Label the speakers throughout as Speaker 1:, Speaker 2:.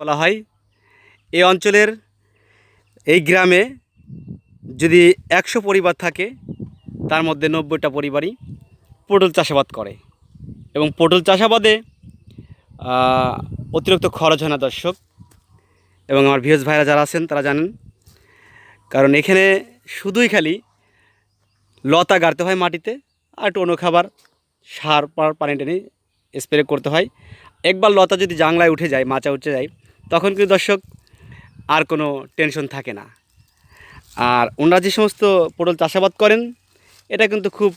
Speaker 1: বলা হয়। এই অঞ্চলের এই গ্রামে যদি একশো পরিবার থাকে, তার মধ্যে নব্বইটা পরিবারই পটল চাষাবাদ করে এবং পটল চাষাবাদে অতিরিক্ত খরচ হয় না দর্শক। এবং আমার ভিএস ভাইরা যারা আছেন, তারা জানেন। কারণ এখানে শুধুই খালি লতা গাড়তে হয় মাটিতে, আর একটু অন্য খাবার সার পানি টানি স্প্রে করতে হয়। একবার লতা যদি জাংলায় উঠে যায়, মাচা উঠে যায় তখন কিন্তু দর্শক আর কোনো টেনশন থাকে না। আর ওনারা যে সমস্ত পটল চাষাবাদ করেন, এটা কিন্তু খুব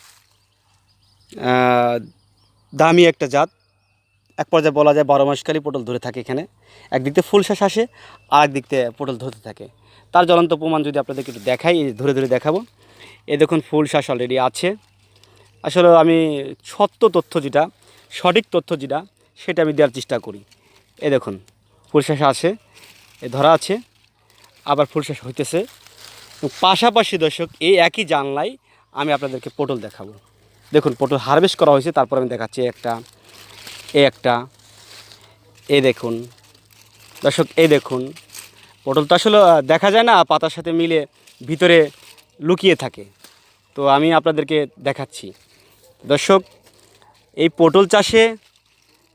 Speaker 1: দামি একটা জাত। এক পর্যায়ে বলা যায় বারো মাসকালই পটল ধরে থাকে এখানে। একদিক থেকে ফুল শ্বাস আসে আর একদিক থেকে পটল ধরতে থাকে। তার জ্বলন্ত প্রমাণ যদি আপনাদেরকে একটু দেখাই ধরে ধরে দেখাবো। এ দেখুন, ফুল শ্বাস অলরেডি আছে। আসলে আমি সত্য তথ্য যেটা, সঠিক তথ্য যেটা, সেটা আমি দেওয়ার চেষ্টা করি। এ দেখুন। ফুল শ্বাস আছে, এ ধরা আছে, আবার ফুল শ্বাস হইতেছে। পাশাপাশি দর্শক, এই একই জানলায় আমি আপনাদেরকে পটল দেখাবো। দেখুন, পটল হারভেস্ট করা হয়েছে, তারপর আমি দেখাচ্ছি একটা এ একটা এ দেখুন। দর্শক, এই দেখুন পটল তো আসলে দেখা যায় না, পাতার সাথে মিলে ভিতরে লুকিয়ে থাকে। তো আমি আপনাদেরকে দেখাচ্ছি। দর্শক, এই পটল চাষে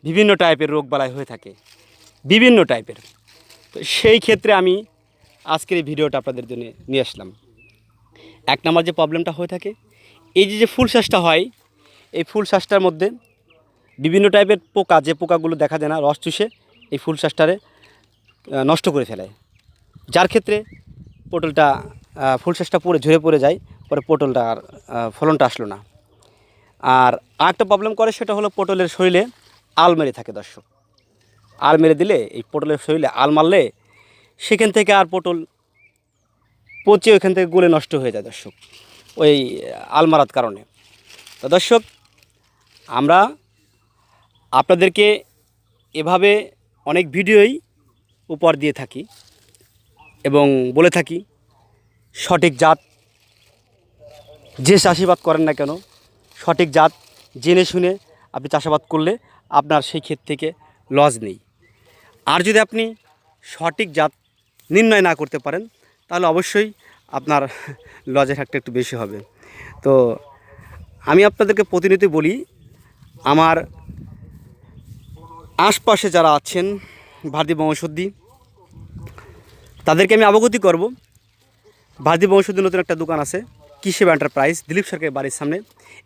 Speaker 1: বিভিন্ন টাইপের রোগবালাই হয়ে থাকে। বিভিন্ন টাইপের। তো সেই ক্ষেত্রে আমি আজকের এই ভিডিওটা আপনাদের জন্য নিয়ে আসলাম। এক নম্বর যে প্রবলেমটা হয়ে থাকে, এই যে যে ফুল শ্বাসটা হয়, এই ফুল শ্বাসটার মধ্যে বিভিন্ন টাইপের পোকা, যে পোকাগুলো দেখা যায় না, রস চুষে এই ফুল শ্বাসটারে নষ্ট করে ফেলে। যার ক্ষেত্রে পটলটা ফুল শ্বাসটা পড়ে ঝরে পড়ে যায়, পরে পটলটা আর ফলনটা আসলো না। আর আরেকটা প্রবলেম করে, সেটা হলো পটলের শরীরে আলমারি থাকে দর্শক। আল মেরে দিলে, এই পটলের শরীরে আল মারলে সেখান থেকে আর পটল পচে ওইখান থেকে গলে নষ্ট হয়ে যায় দর্শক, ওই আল মারার কারণে। তো দর্শক, আমরা আপনাদেরকে এভাবে অনেক ভিডিওই উপহার দিয়ে থাকি এবং বলে থাকি, সঠিক জাত যে চাষিবাদ করেন না কেন, সঠিক জাত জেনে শুনে আপনি চাষাবাদ করলে আপনার সেই ক্ষেত থেকে লস নেই। আর যদি আপনি সঠিক জাত নির্ণয় না করতে পারেন, তাহলে অবশ্যই আপনার লজের হারটা একটু বেশি হবে। তো আমি আপনাদেরকে প্রতিনিয়ত বলি, আমার আশপাশে যারা আছেন ভারতীয় বংশোদ্দী, তাদেরকে আমি অবগতি করব। ভারতীয় বংশোদ্দী নতুন একটা দোকান আছে, কৃষি এন্টারপ্রাইজ দিলীপ সরকারের বাড়ির সামনে।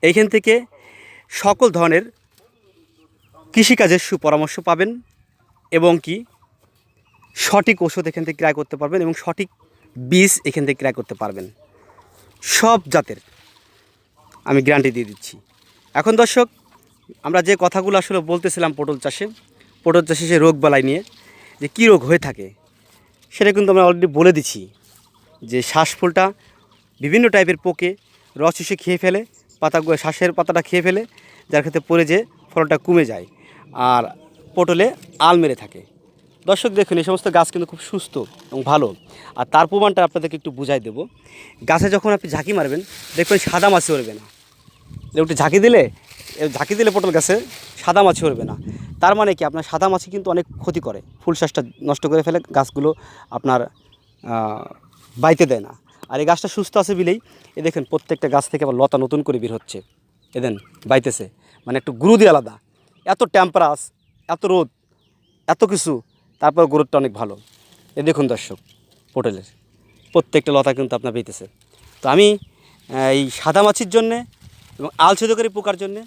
Speaker 1: এইখান থেকে সকল ধরনের কৃষিকাজের সুপরামর্শ পাবেন। এবং কি? সঠিক ওষুধ এখান থেকে ক্রয় করতে পারবেন এবং সঠিক বীজ এখান থেকে ক্রয় করতে পারবেন। সব জাতের। আমি গ্যারান্টি দিয়ে দিচ্ছি। এখন দর্শক, আমরা যে কথাগুলো আসলে বলতেছিলাম পটল চাষে পটল চাষে সে রোগ বালাই নিয়ে, যে কী রোগ হয়ে থাকে, সেটা কিন্তু আমরা অলরেডি বলে দিচ্ছি যে শ্বাসফুলটা বিভিন্ন টাইপের পোকে রস চুষে খেয়ে ফেলে, পাতা শ্বাসের পাতাটা খেয়ে ফেলে, যার ক্ষেত্রে পড়ে যে ফলটা কমে যায়। আর পটলে আল মেরে থাকে। দর্শক দেখুন, এই সমস্ত গাছ কিন্তু খুব সুস্থ এবং ভালো। আর তার প্রমাণটা আপনাদেরকে একটু বুঝাই দেবো। গাছে যখন আপনি ঝাঁকি মারবেন, দেখবেন সাদা মাছি উঠবে না। একটু ঝাঁকি দিলে ঝাঁকি দিলে পটল গাছে সাদা মাছি উঠবে না। তার মানে কি? আপনার সাদা মাছি কিন্তু অনেক ক্ষতি করে। ফুল শ্বাসটা নষ্ট করে ফেলে, গাছগুলো আপনার বাইতে দেয় না। আর এই গাছটা সুস্থ আছে বিলেই, এ দেখেন, প্রত্যেকটা গাছ থেকে আবার লতা নতুন করে বের হচ্ছে। এদেন বাইতেছে। মানে একটু গুরুদি আলাদা। এত টেম্পারাস, এত রোদ এত কিছু, তারপর গ্রোথটা অনেক ভালো। এ দেখুন দর্শক, পটলের। প্রত্যেকটা লতা কিন্তু আপনার পেতেছে। তো আমি এই সাদা মাছির জন্যে এবং আলছেদকারী পোকার জন্যে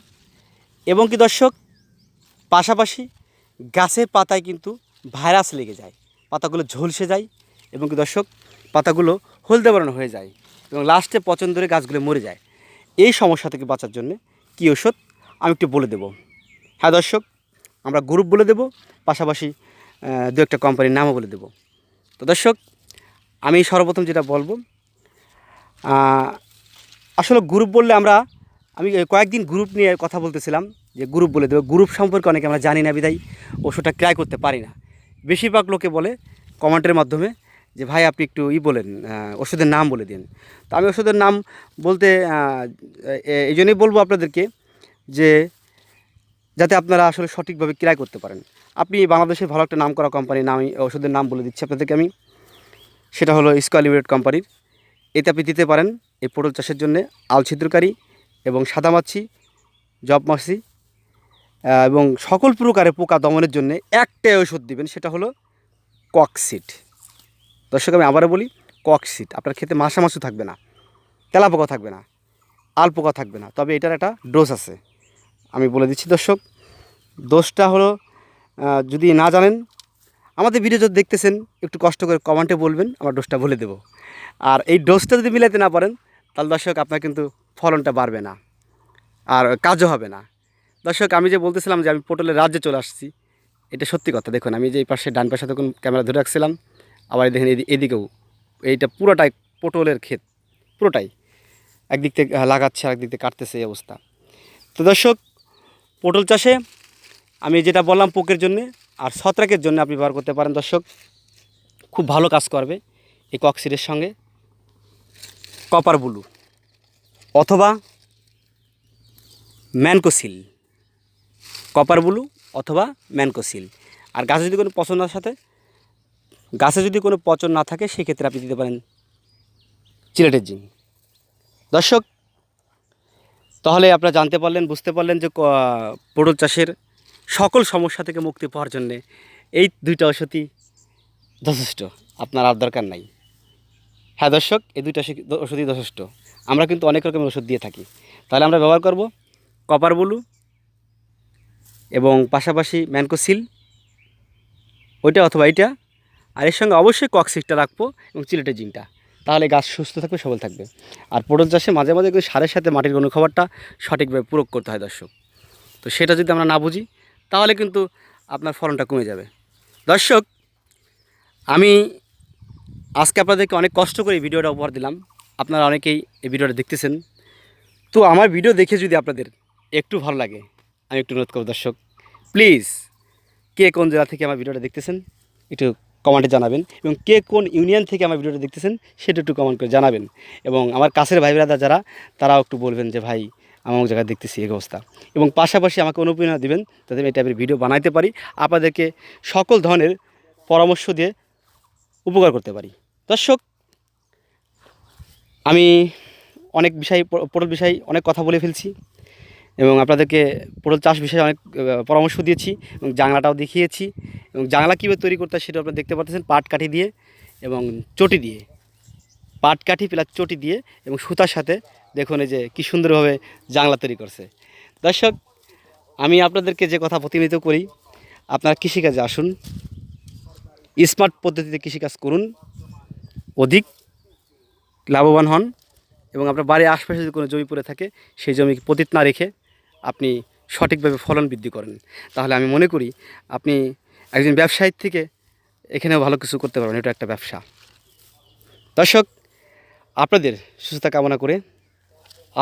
Speaker 1: এবং কি দর্শক, পাশাপাশি গাছের পাতায় কিন্তু ভাইরাস লেগে যায়। পাতাগুলো ঝলসে যায় এবং কি দর্শক, পাতাগুলো হলদে বর্ণ হয়ে যায় এবং লাস্টে পচন ধরে গাছগুলো মরে যায়। এই সমস্যা থেকে বাঁচার জন্য কী ওষুধ আমি একটু বলে দেব। হ্যাঁ দর্শক আমরা গ্রুপ বলে দেব, পাশাপাশি দু একটা কোম্পানির নামও বলে দেব। তো দর্শক, আমি সর্বপ্রথম যেটা বলব আসলে গ্রুপ বললে আমরা, আমি কয়েকদিন গ্রুপ নিয়ে কথা বলতেছিলাম, যে গ্রুপ বলে দেবো। গ্রুপ সম্পর্কে অনেকে আমরা জানি না বিদায় ওষুধটা ক্রয় করতে পারি না। বেশিরভাগ লোকে বলে কমেন্টের মাধ্যমে, যে ভাই আপনি একটু ই বলেন ওষুধের নাম বলে দিন। তো আমি ওষুধের নাম বলতে এই জন্যই বলব আপনাদেরকে যে যাতে আপনারা আসলে সঠিকভাবে ক্রয় করতে পারেন। আপনি বাংলাদেশের ভালো একটা নাম করা কোম্পানির নাম ওষুধের নাম বলে দিচ্ছি আপনাদেরকে আমি। সেটা হলো স্কোয়ার লিমিটেড কোম্পানির এতে আপনি দিতে পারেন এই পটল চাষের জন্য আল ছিদ্রকারী এবং সাদামাছি জব মাছি এবং সকল প্রকারের পোকা দমনের জন্য একটাই ওষুধ দিবেন, সেটা হলো ককসিট দর্শক, আমি আবারও বলি ককসিট আপনার খেতে মাসা মাছু থাকবে না তেলা পোকা থাকবে না আল পোকা থাকবে না, তবে এটার একটা ডোজ আছে। আমি বলে দিচ্ছি, দর্শক, দোষটা হলো যদি না জানেন, আমাদের ভিডিও যদি দেখতেছেন, একটু কষ্ট করে কমেন্টে বলবেন, আমার ডোজটা বলে দেবো। আর এই ডোজটা যদি মিলাতে না পারেন, তাহলে দর্শক, আপনার কিন্তু ফলনটা বাড়বে না, আর কাজও হবে না। দর্শক, আমি যে বলতেছিলাম যে আমি পটলের রাজ্যে চলে আসছি, এটা সত্যি কথা। দেখুন, আমি যে এই পাশে, ডান পাশে তখন ক্যামেরা ধরে রাখছিলাম, আবার দেখেন এদি- এদিকেও, এইটা পুরোটাই পটলের ক্ষেত, পুরোটাই। একদিক থেকে লাগাচ্ছে আর একদিক থেকে কাটতেছে এই অবস্থা। তো দর্শক পটল চাষে আমি যেটা বললাম পোকের জন্যে আর ছত্রাকের জন্য আপনি ব্যবহার করতে পারেন দর্শক। খুব ভালো কাজ করবে এই কক্সিডের সঙ্গে। কপার ব্লু অথবা ম্যানকোসিল কপার ব্লু অথবা ম্যানকোসিল আর গাছে যদি কোনো পচন সাথে, গাছে যদি কোনো পচন না থাকে, সেক্ষেত্রে আপনি দিতে পারেন চিলেটের জিন দর্শক তাহলে আপনারা জানতে পারলেন, বুঝতে পারলেন যে পটল চাষের সকল সমস্যা থেকে মুক্তি পাওয়ার জন্যে এই দুইটা ওষুধই যথেষ্ট। আপনার আর দরকার নাই। হ্যাঁ দর্শক, এই দুইটা ওষুধই যথেষ্ট। আমরা কিন্তু অনেক রকমের ওষুধ দিয়ে থাকি। তাহলে আমরা ব্যবহার করব কপার বলু এবং পাশাপাশি ম্যানকোসিল, ওইটা অথবা এইটা, আর এর সঙ্গে অবশ্যই কক্সিকটা রাখব এবং চিলেটের জিনটা। তাহলে গাছ সুস্থ থাকবে, সবল থাকবে। আর পটল চাষে মাঝে মাঝে কিন্তু সারের সাথে মাটির অনুখাবারটা সঠিকভাবে প্রয়োগ করতে হয় দর্শক। তো সেটা যদি আমরা না বুঝি, তাহলে কিন্তু আপনার ফলনটা কমে যাবে। দর্শক, আমি আজকে আপনাদেরকে অনেক কষ্ট করে ভিডিওটা উপহার দিলাম। আপনারা অনেকেই এই ভিডিওটা দেখতেছেন। তো আমার ভিডিও দেখে যদি আপনাদের একটু ভালো লাগে, আমি একটু অনুরোধ করব দর্শক, প্লিজ কে কোন জেলা থেকে আমার ভিডিওটা দেখতেছেন, একটু কমেন্টে জানাবেন এবং কে কোন ইউনিয়ন থেকে আমার ভিডিওটা দেখতেছেন সেটা একটু কমেন্ট করে জানাবেন। এবং আমার কাছের ভাই ব্রাদার যারা, তারাও একটু বলবেন যে, ভাই, আমি অমুক জায়গায় দেখতেছি এই অবস্থা। এবং পাশাপাশি আমাকে অনুপ্রেরণা দিবেন যাতে এই টাইপের ভিডিও বানাইতে পারি, আপনাদেরকে সকল ধরনের পরামর্শ দিয়ে উপকার করতে পারি। দর্শক, আমি অনেক বিষয়, পটল বিষয় অনেক কথা বলে ফেলছি। এবং আপনাদেরকে পটল চাষ বিষয়ে অনেক পরামর্শ দিয়েছি এবং জাংলাটাও দেখিয়েছি এবং জাংলা কীভাবে তৈরি করতে হয় সেটা আপনারা দেখতে পাচ্ছেন পাট কাঠি দিয়ে এবং চটি দিয়ে। পাট কাঠি প্লাস চটি দিয়ে এবং সুতার সাথে দেখুন এই যে কী সুন্দরভাবে জাংলা তৈরি করছে। দর্শক, আমি আপনাদেরকে যে কথা প্রতিনিধিত্ব করি, আপনারা কৃষিকাজে আসুন, স্মার্ট পদ্ধতিতে কৃষিকাজ করুন, অধিক লাভবান হন এবং আপনার বাড়ির আশপাশে যদি কোনো জমি পড়ে থাকে, সেই জমি পতিত না রেখে আপনি সঠিকভাবে ফলন বৃদ্ধি করেন। তাহলে আমি মনে করি আপনি একজন ব্যবসায়ীর থেকে এখানেও ভালো কিছু করতে পারবেন, এটা একটা ব্যবসা। দর্শক, আপনাদের সুস্থতা কামনা করে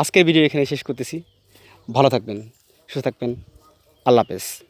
Speaker 1: আজকের ভিডিও এখানে শেষ করতেছি। ভালো থাকবেন, সুস্থ থাকবেন। আল্লাহ হাফেজ।